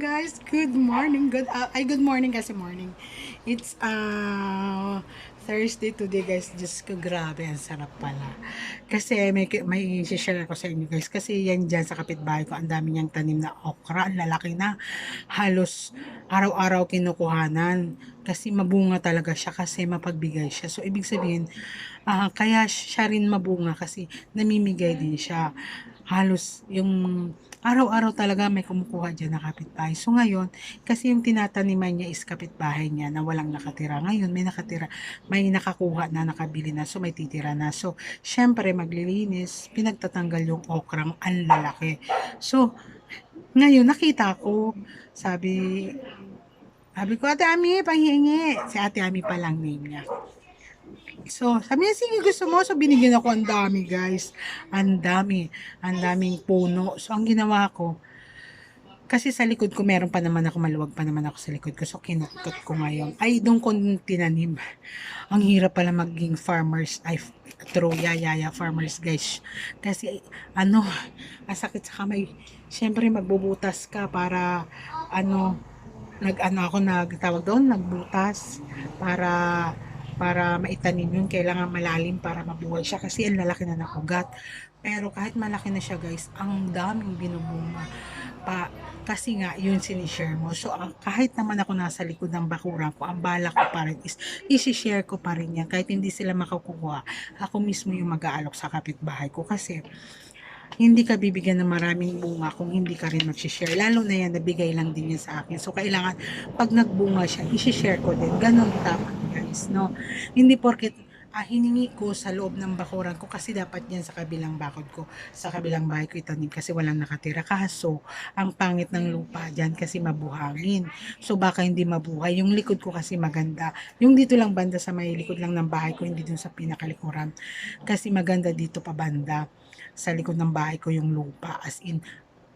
guys, good morning. Good uh, ay good morning kasi morning. It's uh Thursday today guys. Diyos ko grabe ang sarap pala. Kasi may may share ako sa inyo guys kasi yan diyan sa kapitbahay ko ang dami niyang tanim na okra, ang lalaki na. Halos araw-araw kinukuhanan kasi mabunga talaga siya kasi mapagbigay siya. So ibig sabihin ah, kaya siya rin mabunga kasi namimigay din siya. Halos yung araw-araw talaga may kumukuha dyan na kapitbahay. So ngayon, kasi yung tinataniman niya is kapitbahay niya na walang nakatira. Ngayon, may nakatira, may nakakuha na, nakabili na, so may titira na. So, syempre, maglilinis, pinagtatanggal yung okrang ang lalaki. So, ngayon, nakita ko, sabi, sabi ko, Ate Ami, panghingi. Si Ate Ami pa lang name niya. So, sabi niya, sige gusto mo. So, binigyan ako ang dami, guys. Ang dami. Ang daming puno. So, ang ginawa ko, kasi sa likod ko, meron pa naman ako, maluwag pa naman ako sa likod ko. So, kinutkot ko ngayon. Ay, doon ko tinanim. Ang hirap pala maging farmers. Ay, true, yayaya farmers, guys. Kasi, ano, asakit sa kamay. Siyempre, magbubutas ka para, ano, nag-ano ako, nagtawag doon, nagbutas. Para, para maitanim yun, kailangan malalim para mabuhay siya kasi ang lalaki na nakugat. Pero kahit malaki na siya guys, ang daming binubunga pa kasi nga yun sinishare mo. So ang, kahit naman ako nasa likod ng bakuran ko, ang bala ko pa rin is isi-share ko pa rin yan. Kahit hindi sila makakuha, ako mismo yung mag-aalok sa kapitbahay ko kasi hindi ka bibigyan ng maraming bunga kung hindi ka rin mag-share. Lalo na yan, nabigay lang din yan sa akin. So, kailangan, pag nagbunga siya, isi-share ko din. Ganon dapat, guys, no? Hindi porket, ah, hiningi ko sa loob ng bakuran ko kasi dapat yan sa kabilang bakod ko. Sa kabilang bahay ko itanim kasi walang nakatira. Kaso, ang pangit ng lupa dyan kasi mabuhangin. So, baka hindi mabuhay. Yung likod ko kasi maganda. Yung dito lang banda sa may likod lang ng bahay ko, hindi dun sa pinakalikuran. Kasi maganda dito pa banda sa likod ng bahay ko yung lupa as in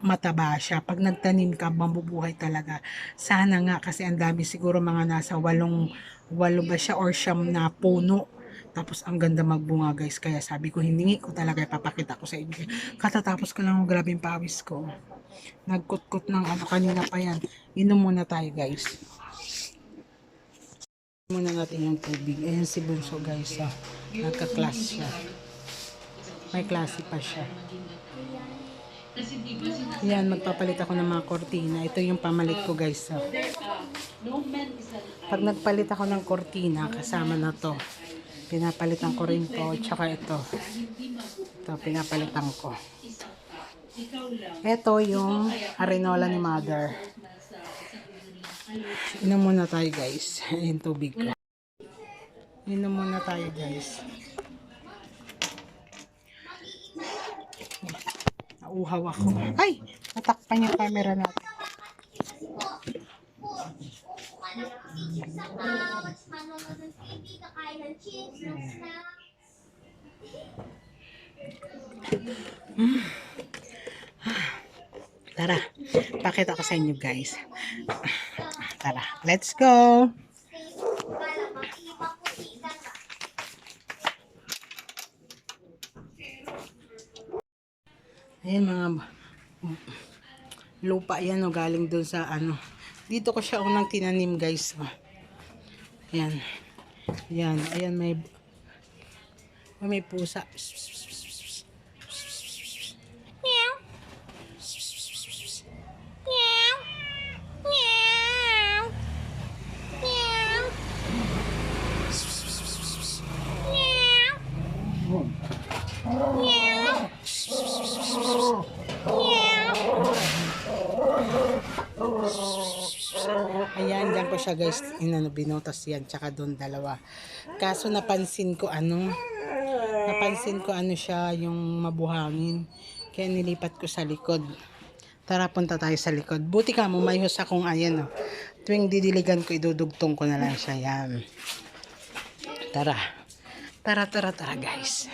mataba siya. Pag nagtanim ka, mabubuhay talaga. Sana nga kasi ang dami siguro mga nasa walong walo ba siya or siyam na puno. Tapos ang ganda magbunga guys. Kaya sabi ko, hindi ko talaga ipapakita ko sa inyo. Katatapos ko lang, grabe yung pawis ko. Nagkutkot ng ano kanina pa yan. Inom muna tayo guys. Muna natin yung tubig. Ayan si Bunso guys. Ah. Nagka-class siya. May klase pa siya. Yan, magpapalit ako ng mga kortina. Ito yung pamalit ko guys. ah. Pag nagpalit ako ng kortina, kasama na to. Pinapalitan ko rin to. Tsaka ito. Ito, pinapalitan ko. Ito yung arenola ni mother. Inom muna tayo guys. Yung tubig ko. Inom muna tayo guys. Nauhaw ako. Ay! Natakpan yung camera natin. Tara, pakita ko sa inyo guys. Tara, let's go! Ayan mga lupa yan o galing doon sa ano. Dito ko siya unang tinanim guys. Oh. Ayan. Ayan. Ayan may may pusa. Meow. Siya guys, inano, binotas yan, tsaka doon dalawa. Kaso napansin ko ano, napansin ko ano siya, yung mabuhangin. Kaya nilipat ko sa likod. Tara, punta tayo sa likod. Buti ka mo, may hus akong ayan, oh. Tuwing didiligan ko, idudugtong ko na lang siya, yan. Tara. Tara, tara, tara, guys.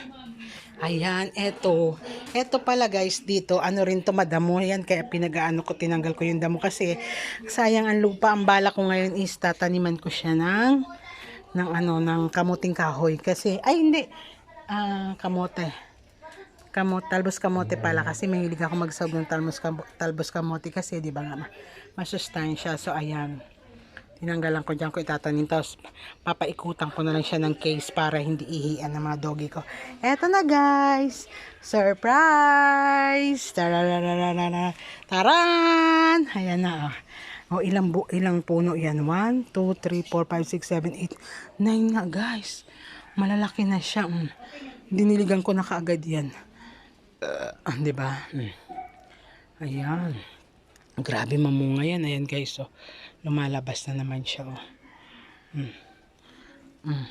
Ayan, eto. Eto pala guys, dito, ano rin to madamo. Yan, kaya pinagaano ko, tinanggal ko yung damo kasi sayang ang lupa. Ang bala ko ngayon is tataniman ko siya ng, ng ano, ng kamuting kahoy. Kasi, ay hindi, ah, kamote. Kamot, talbos kamote pala kasi mahilig ako magsawag ng talbos, kam- talbos kamote kasi di ba nga ma- masustansya. So ayan. Tinanggalan ko dyan ko itatanim. Tapos papaikutan ko na lang siya ng case para hindi ihian ng mga doggy ko. Eto na guys. Surprise! Tararararara. Taran! Ayan na. Oh. O ilang, bu- ilang puno yan? 1, 2, 3, 4, 5, 6, 7, 8, 9 nga guys. Malalaki na siya. Mm. Diniligan ko na kaagad yan. Uh, di ba? Mm. Ayan. Grabe mamunga yan. Ayan guys. Oh. Lumalabas na naman siya. Oh. Mm. Mm.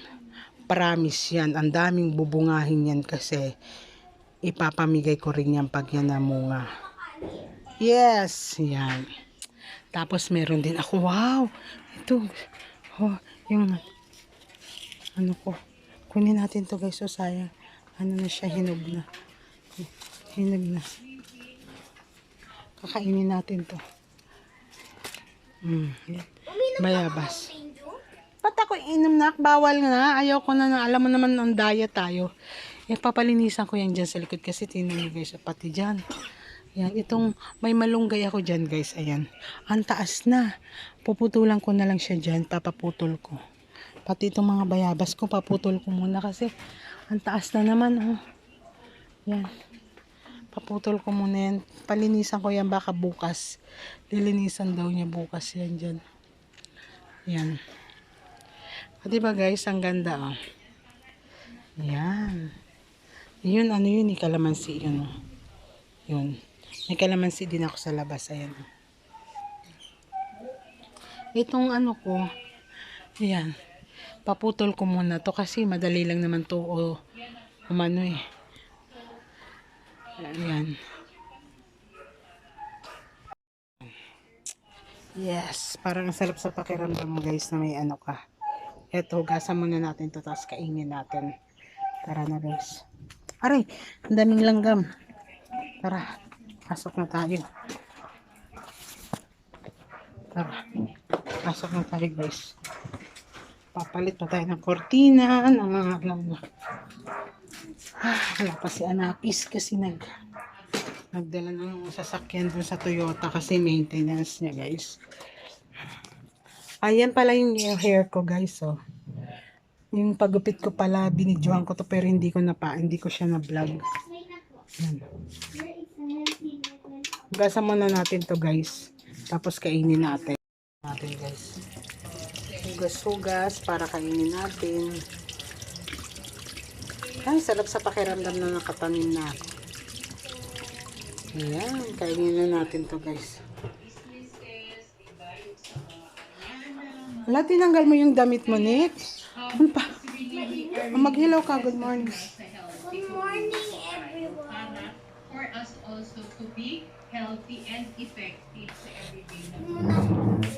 Promise yan. Ang daming bubungahin yan kasi ipapamigay ko rin yan pag yan namunga. Yes. Yan. Tapos meron din ako. Wow. Ito. Oh, yung ano ko. Kunin natin to guys. So sayang. Ano na siya. Hinog na. Hinog na. Kakainin natin to. Mm, yan. Bayabas. Ba't ako inom na? Bawal nga. Ayaw ko na na. Alam mo naman ang diet tayo. Eh, papalinisan ko yan dyan sa likod kasi tinan nyo guys. Pati dyan. Yan. Itong may malunggay ako dyan guys. Ayan. Ang taas na. Puputulan ko na lang siya dyan. Papaputol ko. Pati itong mga bayabas ko. Paputol ko muna kasi ang taas na naman. Oh. Yan. Paputol ko muna yan. Palinisan ko yan baka bukas. Lilinisan daw niya bukas yan dyan. Yan. Ah, di ba guys, ang ganda oh. Yan. Yun, ano yun, eh, kalamansi yun. Oh. Yun. May kalamansi din ako sa labas. Ayan. oh. Itong ano ko, ayan. Paputol ko muna to kasi madali lang naman to o umano eh. Ayan. Yes, parang ang sarap sa pakiramdam mo guys na may ano ka. Eto, hugasan muna natin to tapos kainin natin. Tara na guys. Aray, ang daming langgam. Tara, pasok na tayo. Tara, pasok na tayo guys. Papalit pa tayo ng kortina, ng mga ano. Ah, wala pa si Anapis kasi nag nagdala ng sasakyan dun sa Toyota kasi maintenance niya guys. Ayan pala yung hair ko guys oh. Yung pagupit ko pala binidyohan ko to pero hindi ko na pa hindi ko siya na vlog. Gasa muna natin to guys. Tapos kainin natin. Natin guys. Hugas-hugas para kainin natin. Ay, sarap sa pakiramdam na nakatanim na ako. Ayan, kainin na natin to guys. Wala, tinanggal mo yung damit mo, Nick. Ano pa? Oh, Mag-hello ka, good morning. Good morning, everyone. for us also to be healthy and effective sa everyday life.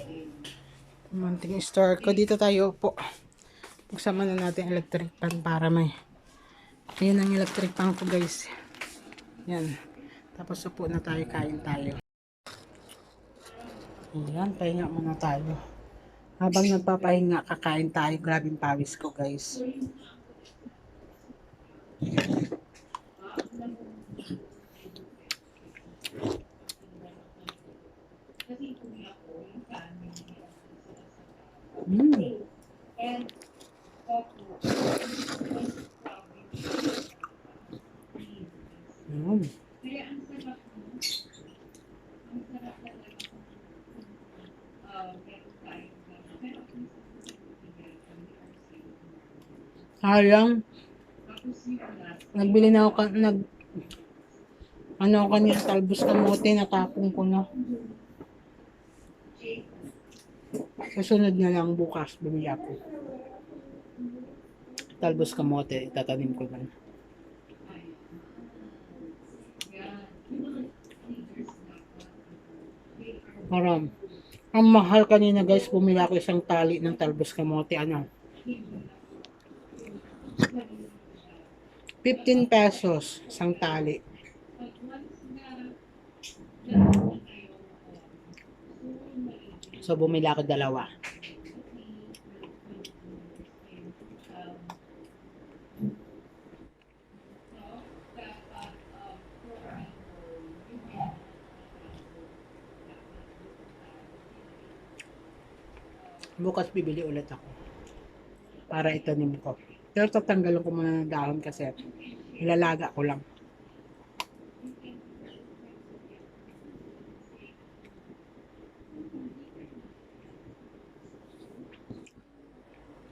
Munting store ko. Dito tayo po. Buksan muna natin electric pan para may Ayan ang electric pan ko guys. Yan. Tapos upo na tayo, kain tayo. Ayan, pahinga muna tayo. Habang nagpapahinga, kakain tayo. Grabing pawis ko guys. Mm. Mm. Sayang. Nagbili na ako, nag, ano ako kanina, talbos kamote, natapon ko na. Susunod na lang bukas, bumili ako. Talbos kamote, tatanim ko lang. Maram. Ang mahal kanina guys, bumili ako isang tali ng talbos kamote. Ano? 15 pesos isang tali. So, bumili ako dalawa. Bukas bibili ulit ako para itanim ko. Pero tatanggalan ko muna ng dahon kasi ilalaga ko lang.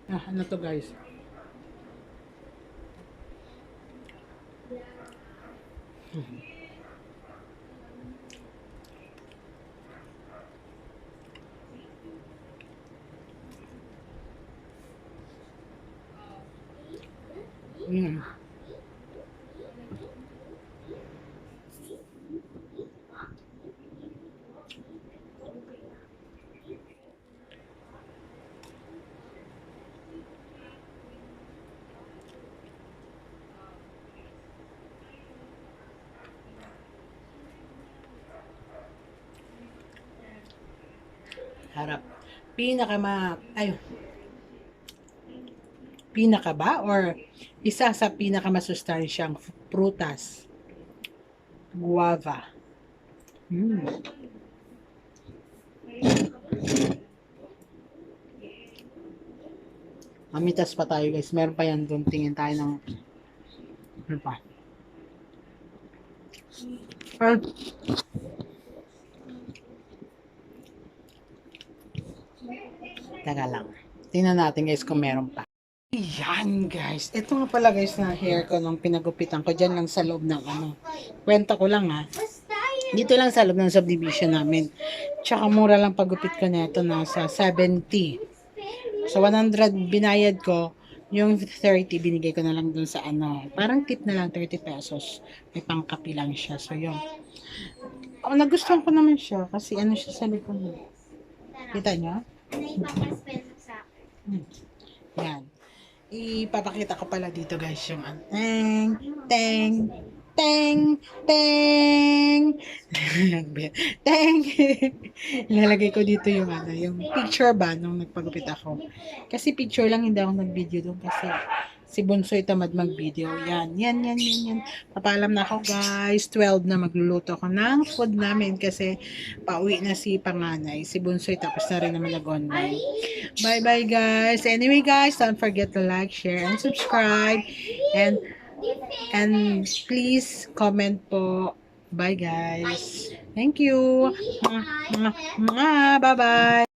Ah, ano to guys? Mm. Harap. Pinaka ma... Ay. Pinaka ba? Or isa sa pinaka masustansyang f- prutas? Guava. Mm. Mamitas pa tayo guys. Meron pa yan doon. Tingin tayo ng... Ano pa? Ay. Teka lang. Tingnan natin guys kung meron pa. Yan guys. Ito nga pala guys na hair ko nung pinagupitan ko. Diyan lang sa loob ng ano. Kwenta ko lang ha. Dito lang sa loob ng subdivision namin. Tsaka mura lang pagupit ko na ito. Nasa 70. So 100 binayad ko. Yung 30 binigay ko na lang dun sa ano. Parang tip na lang 30 pesos. May pangkapi lang siya. So yun. Oh, nagustuhan ko naman siya. Kasi ano siya sa likod. Kita niyo? Ano ipapaspell mo sa akin? Yan. Ipapakita ko pala dito guys yung ano. Teng, teng, teng, teng. teng. Ilalagay ko dito yung ano, yung picture ba nung nagpagupit ako. Kasi picture lang, hindi ako nag-video doon kasi si Bunsoy tamad mag-video. Yan, yan, yan, yan, yan. Papaalam na ako guys. 12 na magluluto ako ng food namin kasi pauwi na si Panganay. Si Bunsoy tapos na rin naman nag-online. Bye bye guys. Anyway guys, don't forget to like, share, and subscribe. And and please comment po. Bye guys. Thank you. Mwah, mwah, mwah. Bye bye.